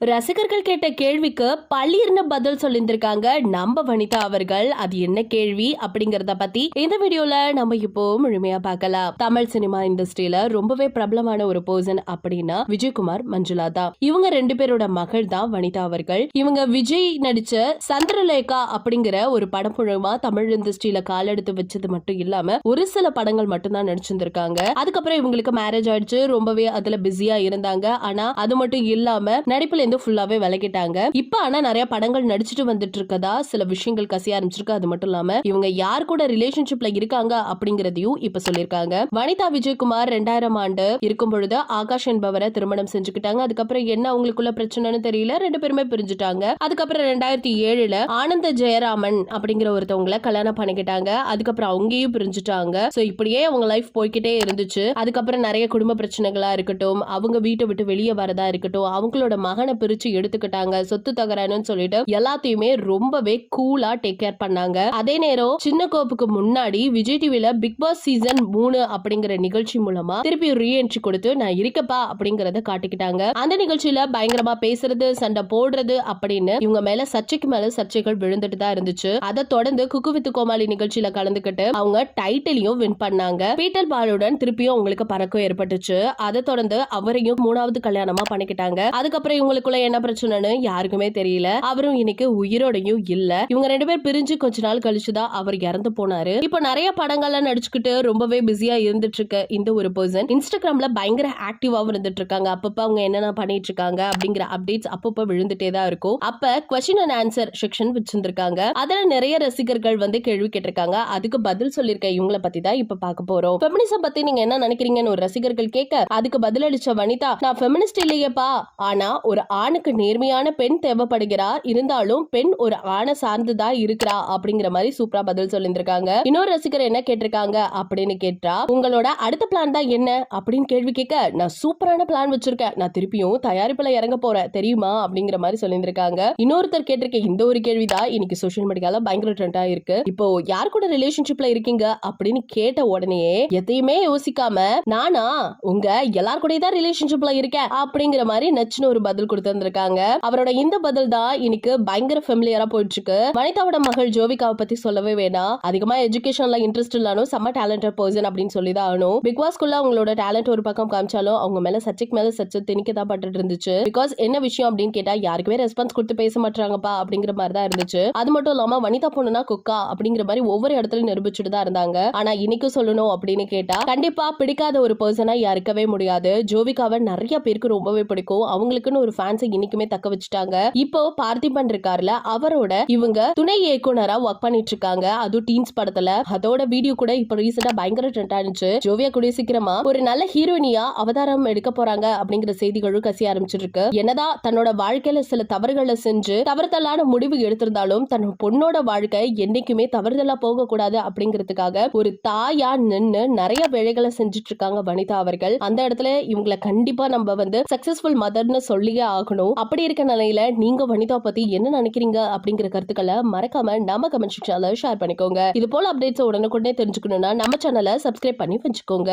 ரசிகர்கள் கேட்ட கேள்விக்கு பள்ளீர்னு பதில் சொல்லியிருந்திருக்காங்க நம்ம வனிதா அவர்கள். அது என்ன கேள்வி அப்படிங்கறத பத்தி இந்த வீடியோல நம்ம இப்போ முழுமையா பார்க்கலாம். தமிழ் சினிமா இண்டஸ்ட்ரியில ரொம்பவே பிரபலமான ஒரு பர்சன் அப்படின்னா விஜயகுமார் மஞ்சுளா தான். இவங்க ரெண்டு பேரோட மகள் தான் வனிதா அவர்கள். இவங்க விஜய் நடிச்ச சந்திரலேகா அப்படிங்கிற ஒரு படம் மூலமா தமிழ் இண்டஸ்ட்ரியில காலெடுத்து வச்சது மட்டும் இல்லாம ஒரு சில படங்கள் மட்டும்தான் நடிச்சிருந்திருக்காங்க. அதுக்கப்புறம் இவங்களுக்கு மேரேஜ் ஆயிடுச்சு. ரொம்பவே அதுல பிஸியா இருந்தாங்க. ஆனா அது மட்டும் இல்லாம நடிப்புல சேர்ந்து ஃபுல்லாவே விளக்கிட்டாங்க. இப்ப ஆனா நிறைய படங்கள் நடிச்சுட்டு வந்துட்டு இருக்கதா சில விஷயங்கள் கசிய ஆரம்பிச்சிருக்கு. அது மட்டும் இல்லாம இவங்க யார் கூட ரிலேஷன்ஷிப்ல இருக்காங்க அப்படிங்கறதையும் இப்ப சொல்லிருக்காங்க வனிதா விஜயகுமார் ரெண்டாயிரம் ஆண்டு இருக்கும் பொழுது ஆகாஷ் என்பவரை திருமணம் செஞ்சுக்கிட்டாங்க. அதுக்கப்புறம் என்ன அவங்களுக்குள்ள பிரச்சனைன்னு தெரியல. ரெண்டு பேருமே பிரிஞ்சுட்டாங்க. அதுக்கப்புறம் ரெண்டாயிரத்தி ஏழுல ஆனந்த ஜெயராமன் அப்படிங்கிற ஒருத்தவங்களை கல்யாணம் பண்ணிக்கிட்டாங்க. அதுக்கப்புறம் அவங்கேயும் பிரிஞ்சுட்டாங்க. சோ இப்படியே அவங்க லைஃப் போய்க்கிட்டே இருந்துச்சு. அதுக்கப்புறம் நிறைய குடும்ப பிரச்சனைகளா இருக்கட்டும் அவங்க வீட்டை விட்டு வெளியே வரதா இருக்கட்டும் அவங்களோட மகனை பிரிச்சு எடுத்துக்கிட்டாங்க. சொத்து தகராறுன்னு சொல்லிட்டு எல்லாத்தையுமே ரொம்பவே கூலா டேக் கேர் பண்ணாங்க. அதே நேரம் சின்ன கோப்புக்கு முன்னாடி விஜய் டிவில பிக் பாஸ் சீசன் மூணு அப்படிங்கிற நிகழ்ச்சி மூலமா திருப்பி ரீஎன்ட்ரி கொடுத்து நான் இருக்கப்பா அப்படிங்கறத காட்டிக்கிட்டாங்க. அந்த நிகழ்ச்சியில பயங்கரமா பேசுறது சண்டை போடுறது அப்படின்னு இவங்க மேல சர்ச்சைக்கு மேல சர்ச்சைகள் விழுந்துட்டு தான் இருந்துச்சு. அதை தொடர்ந்து குக்கு வித்து கோமாளி நிகழ்ச்சியில கலந்துக்கிட்டு அவங்க டைட்டிலையும் வின் பண்ணாங்க. பீட்டர் பாலுடன் திருப்பியும் அவங்களுக்கு பறக்கம் ஏற்பட்டுச்சு. அதை தொடர்ந்து அவரையும் மூணாவது கல்யாணமா பண்ணிக்கிட்டாங்க. அதுக்கப்புறம் இவங்களுக்குள்ள என்ன பிரச்சனைன்னு யாருக்குமே தெரியல. அவரும் இன்னைக்கு உயிரோடையும் இல்ல. இவங்க ரெண்டு பேர் பிரிஞ்சு கொஞ்ச நாள் கழிச்சுதான் அவர் இறந்து போனாரு. இப்ப நிறைய படங்கள்ல நடிச்சுக்கிட்டு ரொம்பவே பிஸியா இருந்துட்டு இருக்க இந்த ஒரு பர்சன் இன்ஸ்டாகிராம்ல பயங்கர ஆக்டிவாவும் இருந்துட்டு இருக்காங்க அப்பப்ப அவங்க என்னென்ன பண்ணிட்டு இருக்காங்க அப்படிங்கிற அப்டேட்ஸ் அப்பப்ப விழுந்துட்டே தான் இருக்கும். அப்ப கொஸ்டின் அண்ட் ஆன்சர் செக்ஷன் வச்சிருந்திருக்காங்க. அதுல நிறைய ரசிகர்கள் வந்து கேள்வி கேட்டிருக்காங்க. அதுக்கு பதில் சொல்லியிருக்க இவங்கள பத்தி தான் இப்ப பார்க்க போறோம். ஃபெமினிசம் பத்தி நீங்க என்ன நினைக்கிறீங்கன்னு ஒரு ரசிகர்கள் கேட்க அதுக்கு பதிலளிச்ச வனிதா நான் ஃபெமினிஸ்ட் இல்லையேப்பா. ஆனா ஒரு ஆணுக்கு நேர்மையான பெண் தேவைப்படுகிறார். இருந்தாலும் பெண் ஒரு ஆணை சார்ந்துதான் இருக்கிறா அப்படிங்கிற மாதிரி சூப்பரா பதில் சொல்லியிருந்திருக்காங்க. இன்னொரு ரசிகர் என்ன கேட்டிருக்காங்க அப்படின்னு கேட்டா உங்களோட அடுத்த பிளான் தான் என்ன அப்படின்னு கேள்வி கேட்க நான் சூப்பரான பிளான் வச்சிருக்கேன். நான் திருப்பியும் தயாரிப்புல இறங்க போறேன். தெரியுமா? அப்படிங்கிற மாதிரி சொல்லியிருந்திருக்காங்க. இன்னொருத்தர் கேட்டிருக்க இந்த ஒரு கேள்விதான் இன்னைக்கு சோஷியல் மீடியால பயங்கர ட்ரெண்டா இருக்கு. இப்போ யார் கூட ரிலேஷன்ஷிப்ல இருக்கீங்க அப்படின்னு கேட்ட உடனே எதையுமே யோசிக்காம நானா? உங்க எல்லார் கூட தான் ரிலேஷன்ஷிப்ல இருக்கேன். அப்படிங்கிற மாதிரி நச்சுன்னு ஒரு பதில் தந்திருக்காங்க. அவரோட இந்த பதில் தான் இன்னைக்கு பயங்கர ஃபெமிலியரா போயிட்டு இருக்கு வனிதாவோட மகள் ஜோவிகாவை பத்தி சொல்லவே வேணாம். அதிகமா எஜுகேஷன்ல இன்ட்ரெஸ்ட் இல்லாலும் செம்ம டேலண்டட் பர்சன் அப்படின்னு சொல்லி தான் ஆகணும் பிக் குள்ள அவங்களோட டேலண்ட் ஒரு பக்கம் காமிச்சாலும் அவங்க மேல சர்ச்சைக்கு மேல சச்சு திணிக்க தான் பட்டுட்டு இருந்துச்சு பிகாஸ் என்ன விஷயம் அப்படின்னு கேட்டா யாருக்குமே ரெஸ்பான்ஸ் கொடுத்து பேச மாட்டாங்கப்பா அப்படிங்கிற மாதிரி தான் இருந்துச்சு. அது மட்டும் இல்லாம வனிதா பொண்ணுனா குக்கா அப்படிங்கிற மாதிரி ஒவ்வொரு இடத்துலயும் நிரூபிச்சுட்டு தான் இருந்தாங்க. ஆனா இன்னைக்கு சொல்லணும் அப்படின்னு கேட்டா கண்டிப்பா பிடிக்காத ஒரு பர்சனா யாருக்கவே முடியாது. ஜோவிகாவை நிறைய பேருக்கு ரொம்பவே பிடிக்கும். அவங்களுக்குன்னு ஒரு ஃபேன் இன்னைக்குமே தக்க வச்சுட்டாங்க. இப்போ பார்த்திபன் இருக்காருல அவரோட இவங்க துணை இயக்குனரா ஒர்க் பண்ணிட்டு இருக்காங்க அதுவும் டீன்ஸ் படத்துல. அதோட வீடியோ கூட இப்போ ரீசெண்டா பயங்கர ட்ரெண்ட் ஆனிச்சு. ஜோவியா கூடிய சீக்கிரமா ஒரு நல்ல ஹீரோயினியா அவதாரம் எடுக்க போறாங்க அப்படிங்கிற செய்திகளும் கசிய ஆரம்பிச்சிருக்கு. என்னதான் தன்னோட வாழ்க்கையில சில தவறுகளை செஞ்சு தவறுதலான முடிவு எடுத்திருந்தாலும் தன் பொண்ணோட வாழ்க்கை என்னைக்குமே தவறுதலா போக கூடாது அப்படிங்கிறதுக்காக ஒரு தாயா நின்னு நிறைய வேலைகளை செஞ்சுட்டு இருக்காங்க வனிதா அவர்கள். அந்த இடத்துல இவங்களை கண்டிப்பா நம்ம வந்து சக்சஸ்ஃபுல் மதர்னு சொல்லியே ஆகணும் அப்படி இருக்க நிலையில நீங்க வனிதா பத்தி என்ன நினைக்கிறீங்க அப்படிங்கிற கருத்துக்களை மறக்காம நம்ம கமெண்ட் செக்ஷன்ல ஷேர் பண்ணிக்கோங்க. இது போல அப்டேட்ஸ் உடனுக்குடனே தெரிஞ்சுக்கணும்னா நம்ம சேனலை சப்ஸ்கிரைப் பண்ணி வச்சுக்கோங்க.